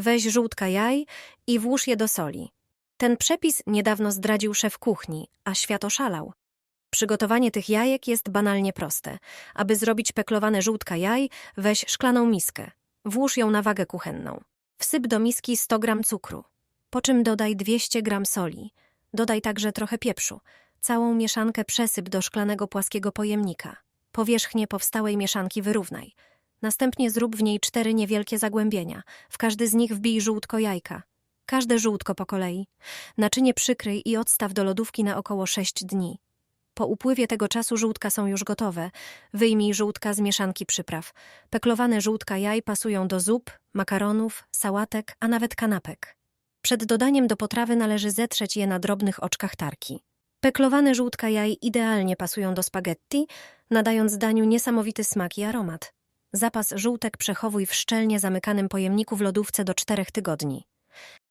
Weź żółtka jaj i włóż je do soli. Ten przepis niedawno zdradził szef kuchni, a świat oszalał. Przygotowanie tych jajek jest banalnie proste. Aby zrobić peklowane żółtka jaj, weź szklaną miskę. Włóż ją na wagę kuchenną. Wsyp do miski 100 g cukru. Po czym dodaj 200 g soli. Dodaj także trochę pieprzu. Całą mieszankę przesyp do szklanego płaskiego pojemnika. Powierzchnię powstałej mieszanki wyrównaj. Następnie zrób w niej cztery niewielkie zagłębienia. W każdy z nich wbij żółtko jajka. Każde żółtko po kolei. Naczynie przykryj i odstaw do lodówki na około 6 dni. Po upływie tego czasu żółtka są już gotowe. Wyjmij żółtka z mieszanki przypraw. Peklowane żółtka jaj pasują do zup, makaronów, sałatek, a nawet kanapek. Przed dodaniem do potrawy należy zetrzeć je na drobnych oczkach tarki. Peklowane żółtka jaj idealnie pasują do spaghetti, nadając daniu niesamowity smak i aromat. Zapas żółtek przechowuj w szczelnie zamykanym pojemniku w lodówce do 4 tygodni.